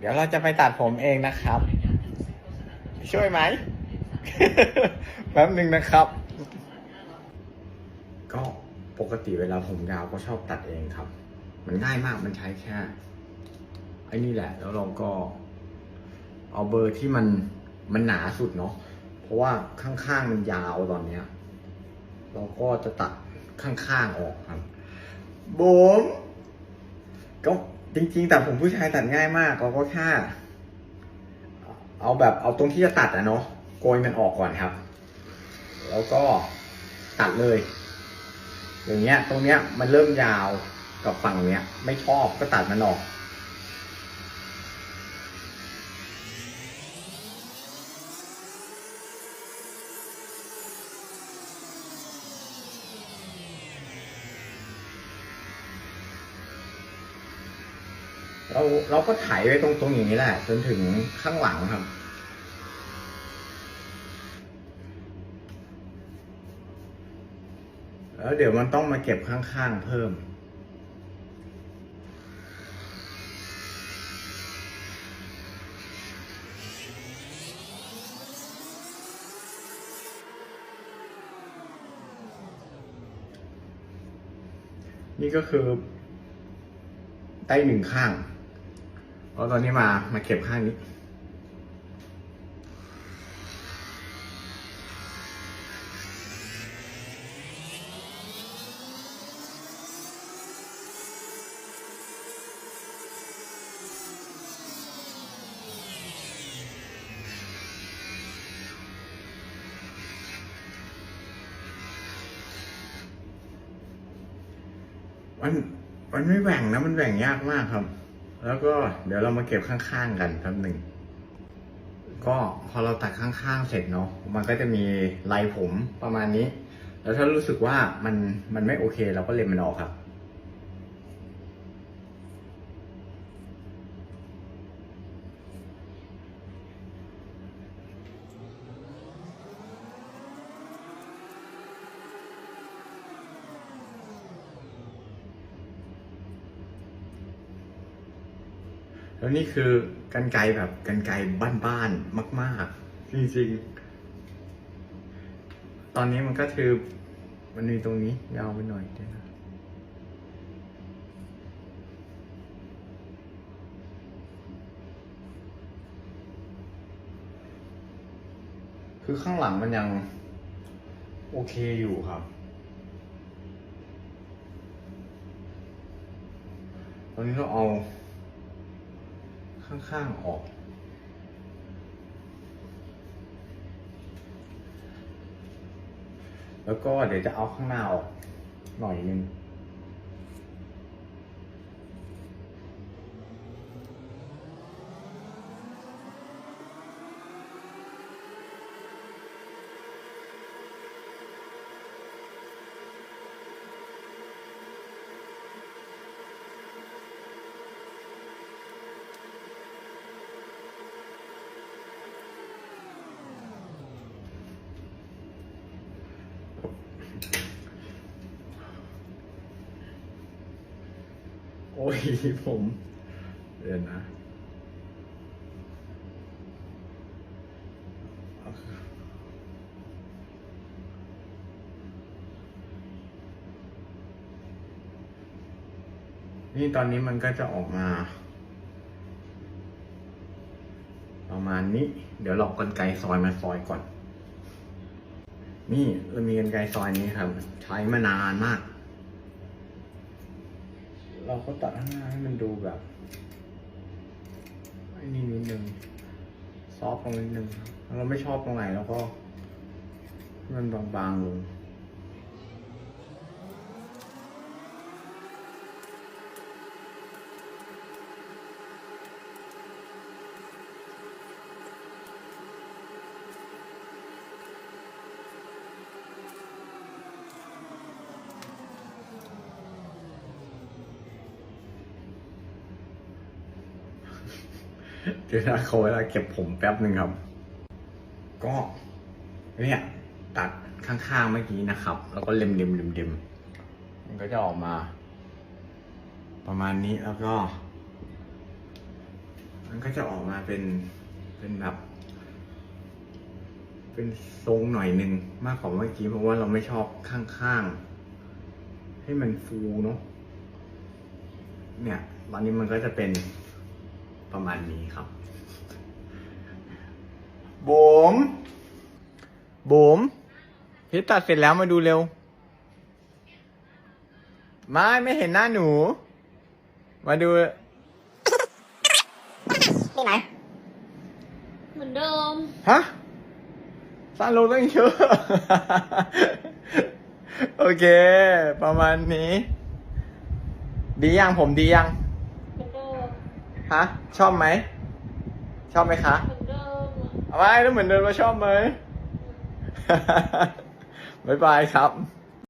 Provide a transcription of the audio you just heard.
เดี๋ยวเราจะไปตัดผมเองนะครับ ช่วยไหม แป๊บหนึ่งนะครับ ก็ปกติเวลาผมยาวก็ชอบตัดเองครับ มันง่ายมากมันใช้แค่ไอ้นี่แหละ แล้วเราก็ เอาเบอร์ที่มันมันหนาสุดเนาะเพราะว่าข้างๆมันยาวตอนเนี้ย เราก็จะตัดข้างๆออกครับบุ๋มก็ จริงๆตัดผมผู้ชายตัดง่ายมากเราก็แค่เอาแบบเอาตรงที่จะตัดอะเนาะโกยมันออกก่อนครับ แล้วก็ตัดเลย อย่างเงี้ย ตรงเนี้ยมันเริ่มยาวกับฝั่งเนี้ย ไม่ชอบก็ตัดมันออก เราเราก็ไถไว้ตรงๆอย่างนี้แหละจนถึงข้างหลังครับ แล้วเดี๋ยวมันต้องมาเก็บข้างๆเพิ่ม นี่ก็คือได้หนึ่งข้าง แล้วตอนนี้มามาเก็บข้างนี้ มันมันไม่แหว่งนะ มันแหว่งยากมากครับ แล้วก็เดี๋ยวเรามาเก็บข้างๆกันแป๊บหนึ่งก็พอเราตัดข้างๆเสร็จเนาะมันก็จะมีลายผมประมาณนี้ แล้วถ้ารู้สึกว่ามันมันไม่โอเค เราก็เล็มมันออกครับ แล้วนี่คือกันไกแบบกันไกบ้านๆมาก ๆ จริงๆ ตอนนี้มันก็คือมันมีตรงนี้ยาวไปหน่อยเดียวนะคือข้างหลังมันยัง โอเคอยู่ครับ ตอนนี้เราเอา ข้างๆออก แล้วก็เดี๋ยวจะเอาข้างหน้าออกหน่อยนึง โอ้ยผมเดี๋ยวนะนี่ตอนนี้มันก็จะออกมา ประมาณนี้ เดี๋ยวเรากรรไกซอยมาซอยก่อน นี่เรามีกรรไกซอยนี้ครับ ใช้มานานมาก เราก็ตัดข้างหน้าให้มันดูแบบนี่นิดนึงซอฟต์ลงนิดนึงถ้าเราไม่ชอบตรงไหนเราก็มันบางๆลง เดี๋ยวเขาเวลาเก็บผมแป๊บหนึ่งครับ ก็เนี่ยตัดข้างๆเมื่อกี้นะครับ แล้วก็เล็มเล็มเล็มเล็มมันก็จะออกมา ประมาณนี้แล้วก็ข้างก็จะออกมาเป็นเป็นแบบ เป็นทรงหน่อยหนึ่งมากกว่าเมื่อกี้เพราะว่าเราไม่ชอบข้างๆ ให้มันฟูเนาะเนี่ย ตอนนี้มันก็จะเป็น ประมาณนี้ครับบุ๋มบุ๋มพี่ตัดเสร็จแล้วมาดูเร็ว ไม่ไม่เห็นหน้าหนู มาดูนี่ไหมเหมือนเดิม ฮะสั้นลงตั้งเยอะ โอเค ประมาณนี้ ดียังผมดียังเหมือนเดิม ฮะ ชอบไหม ชอบไหมคะเหมือนเดิมอะเอาไว้แล้วเหมือนเดิมมาชอบไหม บ๊ายบายครับ